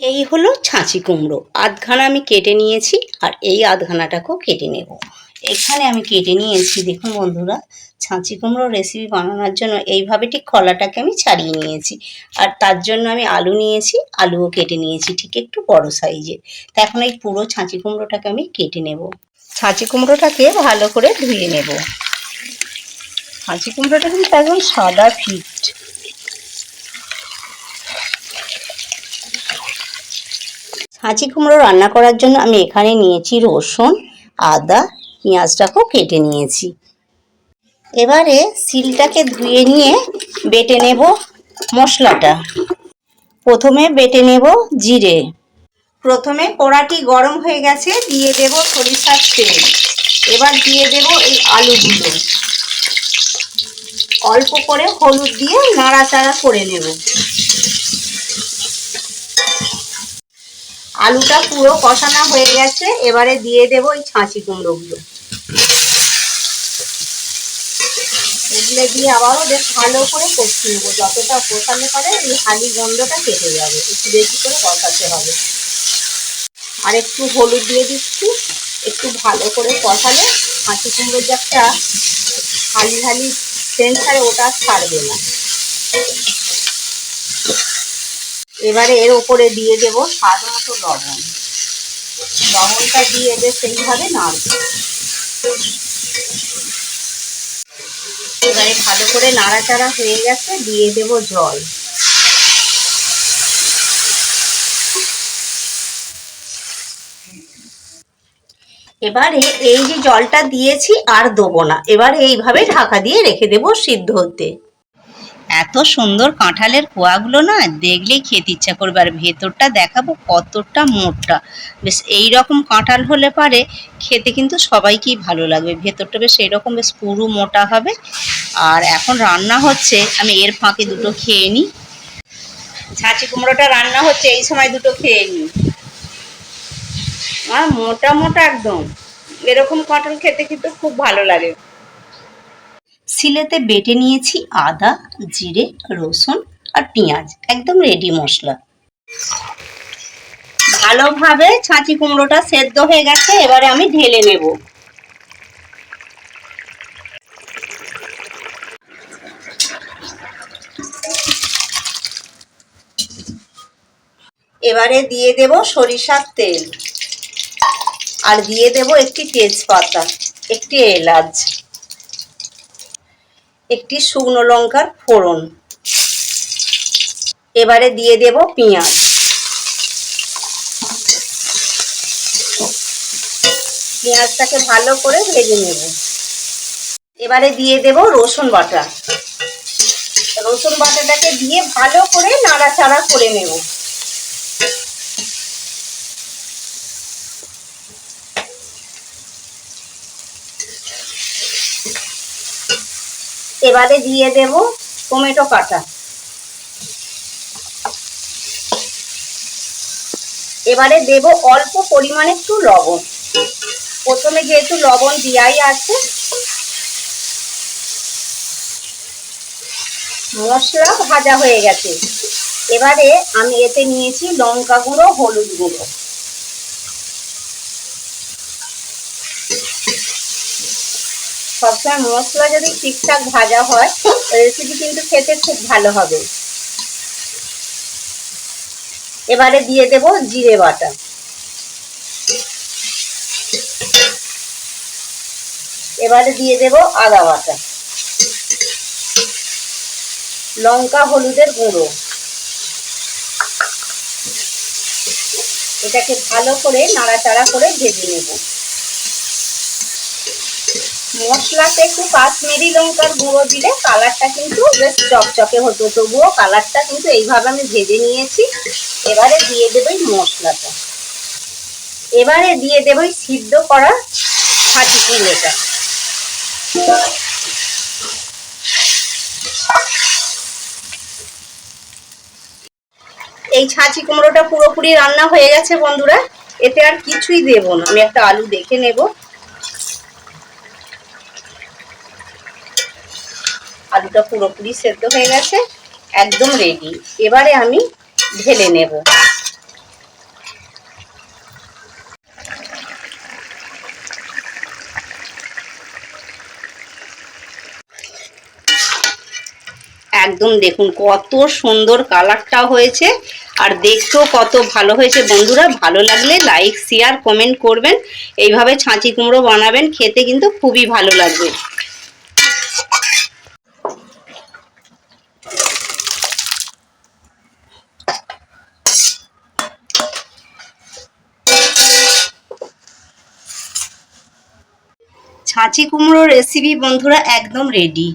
এই হলো ছাঁচি কুমড়ো। আধখানা আমি কেটে নিয়েছি আর এই আধখানাটাকেও কেটে নেব। এখানে আমি কেটে নিয়েছি, দেখুন বন্ধুরা, ছাঁচি কুমড়ো রেসিপি বানানোর জন্য এইভাবে ঠিক খোলাটাকে আমি ছাড়িয়ে নিয়েছি। আর তার জন্য আমি আলু নিয়েছি, আলুও কেটে নিয়েছি ঠিক একটু বড় সাইজের তা এখন এই পুরো ছাঁচি কুমড়োটাকে আমি কেটে নেব। ছাঁচি কুমড়োটাকে ভালো করে ধুয়ে নেব। ছাঁচি কুমড়োটা কিন্তু একদম সাদা ফিট। হাঁচি কুমড়ো রান্না করার জন্য আমি এখানে নিয়েছি রসুন, আদা, পেঁয়াজটাকেও কেটে নিয়েছি। এবারে সিলটাকে ধুয়ে নিয়ে বেটে নেব মশলাটা। প্রথমে বেটে নেব জিরে। প্রথমে কড়াটি গরম হয়ে গেছে, দিয়ে দেব সরিষার তেল। এবার দিয়ে দেব এই আলুগুলো। অল্প করে হলুদ দিয়ে নাড়াচাড়া করে নেব। আলুটা পুরো কষানো হয়ে গেছে, এবারে দিয়ে দেব এই ছাঁচি কুমড়োগুলো। এগুলো দিয়ে আবারও বেশ ভালো করে কষতে নেব, যতটা কষানো পারে এই হালি গন্ধটা কেটে যাবে, একটু বেশি করে কষাতে হবে। আর একটু হলুদ দিয়ে দিচ্ছি, একটু ভালো করে কষালে হাঁচি কুমড়োর যে একটা হালি হালি ছাড়ে, ওটা ছাড়বে না। এবারে এর ওপরে দিয়ে দেব স্বাদ মতো লবণ। লবণটা দিয়ে বেশ সেইভাবে নাড়ব। এবারে ভালো করে নাড়াচাড়া হয়ে গেছে, দিয়ে দেব জল। এবারে এই যে জলটা দিয়েছি আর দেবো না। এবারে এইভাবে ঢাকা দিয়ে রেখে দেবো সিদ্ধ হতে। এত সুন্দর কাঁঠালের কোয়াগুলো না দেখলেই খেতে ইচ্ছা করবে। আর ভেতরটা দেখাবো কতটা মোটা। বেশ এই রকম কাঁঠাল হলে পারে খেতে কিন্তু সবাইকেই ভালো লাগবে। ভেতরটা বেশ এইরকম বেশ পুরু মোটা হবে। আর এখন রান্না হচ্ছে, আমি এর ফাঁকে দুটো খেয়ে নিই। ছাঁচি কুমড়োটা রান্না হচ্ছে, এই সময় দুটো খেয়ে নিই। মোটা মোটা একদম। এরকম কাঁঠাল খেতে কিন্তু খুব ভালো লাগে। সিলেতে বেটে নিয়েছি আদা, জিরে, রসুন আর পেঁয়াজ। একদম রেডি মশলা। ভালোভাবে ছাঁচি কুমড়োটা সেদ্ধ হয়ে গেছে, এবারে আমি ঢেলে নেব। এবারে দিয়ে দেব সরিষার তেল। আর দিয়ে দেব একটি তেজপাতা, একটি এলাচ। একটি শুকনো লঙ্কার ফোড়ন। এবারে দিয়ে দেব পেঁয়াজ। পেঁয়াজটাকে ভালো করে ভেজে নেব। এবারে দিয়ে দেব রসুন বাটা। রসুন বাটাটাকে দিয়ে ভালো করে নাড়াচাড়া করে নেব। এবারে দিয়ে দেব টমেটো কাটা। এবারে দেব অল্প পরিমাণে একটু লবণ। প্রথমে যেহেতু লবণ দেওয়াই আছে, মশলা ভাজা হয়ে গেছে। এবারে আমি এতে নিয়েছি লঙ্কা গুঁড়ো, হলুদ গুঁড়ো। সবসময় মশলা যদি ঠিকঠাক ভাজা হয় রেসিপি কিন্তু খেতে খুব ভালো হবে। এবারে দিয়ে দেব জিরে বাটা। এবারে দিয়ে দেব আদা বাটা। লঙ্কা, হলুদের গুঁড়ো। এটাকে ভালো করে নাড়াচাড়া করে ভেজে নেব। মশলাতে একটু কাশ্মীরি লঙ্কার গুঁড়ো দিলে কালারটা কিন্তু বেশ চকচকে হতো। তবুও কালারটা কিন্তু এইভাবে আমি ভেজে নিয়েছি। এবারে দিয়ে দেবো মশলাটা। এবারে দিয়ে দেবো সিদ্ধ করা ছাঁচি কুমড়োটা এই ছাঁচি কুমড়োটা পুরোপুরি রান্না হয়ে গেছে বন্ধুরা। এতে আর কিছুই দেব না। আমি একটা আলু দেখে নেব। আলুটা পুরোপুরি সেদ্ধ হয়ে গেছে, একদম রেডি এবারে আমি ঢেলে নেব। একদম দেখুন, কত সুন্দর কালারটা হয়েছে। আর দেখতেও কত ভালো হয়েছে। বন্ধুরা, ভালো লাগলে লাইক শেয়ার কমেন্ট করবেন। এইভাবে ছাঁচি কুমড়ো বানাবেন, খেতে কিন্তু খুবই ভালো লাগবে। ছাঁচি কুমড়োর রেসিপি বন্ধুরা একদম রেডি